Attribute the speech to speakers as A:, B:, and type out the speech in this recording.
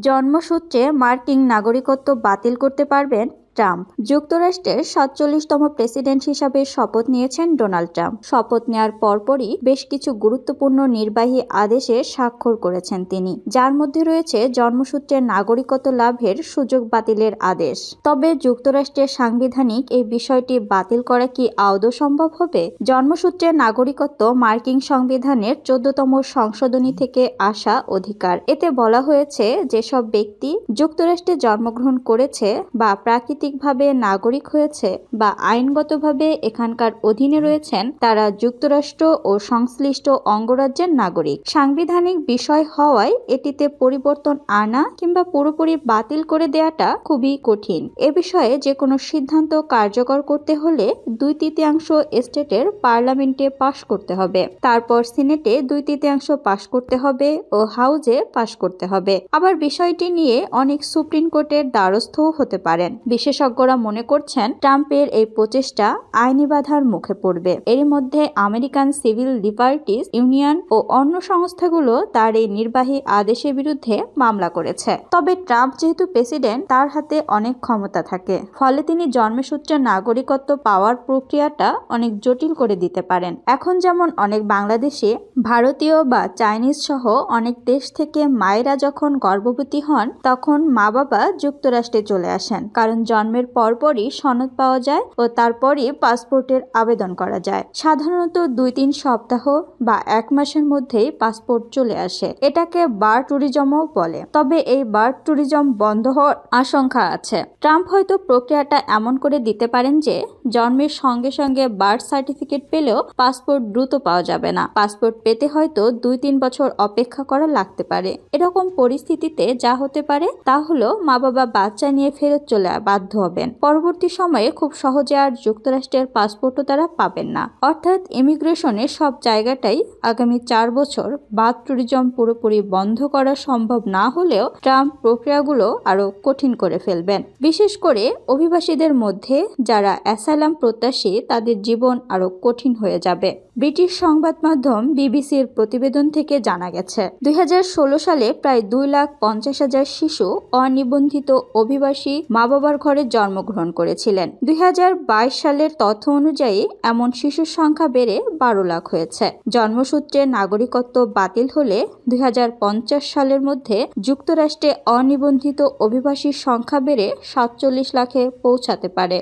A: জন্মসূত্রে মার্কিন নাগরিকত্ব বাতিল করতে পারবেন ট্রাম্প। যুক্তরাষ্ট্রের সাতচল্লিশতম প্রেসিডেন্ট হিসাবে শপথ নিয়েছেন ডোনাল্ড ট্রাম্প। শপথ নেওয়ার পরপরই বেশ কিছু গুরুত্বপূর্ণ নির্বাহী আদেশে স্বাক্ষর করেছেন তিনি, যার মধ্যে রয়েছে জন্মসূত্রে নাগরিকত্ব লাভের সুযোগ বাতিলের আদেশ। তবে যুক্তরাষ্ট্রের সাংবিধানিক এই বিষয়টি বাতিল করা কি আদৌ সম্ভব হবে? জন্মসূত্রে নাগরিকত্ব মার্কিন সংবিধানের চোদ্দতম সংশোধনী থেকে আসা অধিকার। এতে বলা হয়েছে, যেসব ব্যক্তি যুক্তরাষ্ট্রে জন্মগ্রহণ করেছে বা প্রাকৃতিকভাবে নাগরিক হয়েছে বা আইনগতভাবে এখানকার অধীনে রয়েছেন, তারা যুক্তরাষ্ট্র ও সংশ্লিষ্ট অঙ্গরাজ্যের নাগরিক। সাংবিধানিক বিষয় হওয়ায় এটিতে পরিবর্তন আনা কিংবা পুরোপুরি বাতিল করে দেওয়াটা খুবই কঠিন। এ বিষয়ে যে কোনো সিদ্ধান্ত কার্যকর করতে হলে দুই তৃতীয়াংশ স্টেটের পার্লামেন্টে পাশ করতে হবে। তারপর সিনেটে দুই তৃতীয়াংশ পাশ করতে হবে ও হাউজে পাশ করতে হবে। আবার বিষয়টি নিয়ে অনেক সুপ্রিম কোর্টের দ্বারস্থও হতে পারেন। বিশেষজ্ঞরা মনে করছেন, ট্রাম্পের এই প্রচেষ্টা আইনি বাধার মুখে পড়বে। এর মধ্যে আমেরিকান সিভিল লিবার্টিস ইউনিয়ন ও অন্য সংস্থাগুলো তার এই নির্বাহী আদেশের বিরুদ্ধে মামলা করেছে। তবে ট্রাম্প যেহেতু প্রেসিডেন্ট, তার হাতে অনেক ক্ষমতা থাকে। ফলে তিনি জন্মসূত্রে নাগরিকত্ব পাওয়ার প্রক্রিয়াটা অনেক জটিল করে দিতে পারেন। এখন যেমন অনেক বাংলাদেশি, ভারতীয় বা চাইনিজ সহ অনেক দেশ থেকে মায়েরা যখন গর্ভবতী হন, তখন মা বাবা যুক্তরাষ্ট্রে চলে আসেন। কারণ জন্মের পরপরই সনদ পাওয়া যায় ও তারপরই পাসপোর্টের আবেদন করা যায়। সাধারণত দুই তিন সপ্তাহ বা এক মাসের মধ্যেই পাসপোর্ট চলে আসে। এটাকে বার ট্যুরিজমও বলে। তবে এই বার ট্যুরিজম বন্ধ হওয়ার আশঙ্কা আছে। ট্রাম্প হয়তো প্রক্রিয়াটা এমন করে দিতে পারেন যে, জন্মের সঙ্গে সঙ্গে বার্থ সার্টিফিকেট পেলেও পাসপোর্ট দ্রুত পাওয়া যাবে না। পাসপোর্ট পেতে হয়তো দুই তিন বছর অপেক্ষা করা লাগতে পারে। এরকম পরিস্থিতিতে যা হতে পারে তা হলো মা বাবা বাচ্চা নিয়ে ফেরত চলে বাধ্য হবেন। পরবর্তী সময়ে খুব সহজে আর যুক্তরাষ্ট্রের পাসপোর্টও তারা পাবেন না। অর্থাৎ ইমিগ্রেশনে সব জায়গাটাই আগামী চার বছর বাদ ট্যুরিজম পুরোপুরি বন্ধ করা সম্ভব না হলেও ট্রাম্প প্রক্রিয়াগুলো আরও কঠিন করে ফেলবেন। বিশেষ করে অভিবাসীদের মধ্যে যারা অ্যাসাইলাম প্রত্যাশী তাদের জীবন আরও কঠিন হয়ে যাবে। ব্রিটিশ সংবাদ মাধ্যম বিবিসির প্রতিবেদন থেকে জানা গেছে দু হাজার ষোলো সালে প্রায় দুই লাখ পঞ্চাশ হাজার শিশু অনিবন্ধিত অভিবাসী মা বাবার ঘরে জন্মগ্রহণ করেছিলেন। দুই হাজার বাইশ সালের তথ্য অনুযায়ী এমন শিশুর সংখ্যা বেড়ে বারো লাখ হয়েছে। জন্মসূত্রে নাগরিকত্ব বাতিল হলে দুই হাজার পঞ্চাশ সালের মধ্যে যুক্তরাষ্ট্রে অনিবন্ধিত অভিবাসীর সংখ্যা বেড়ে সাতচল্লিশ লাখে পৌঁছাতে পারে।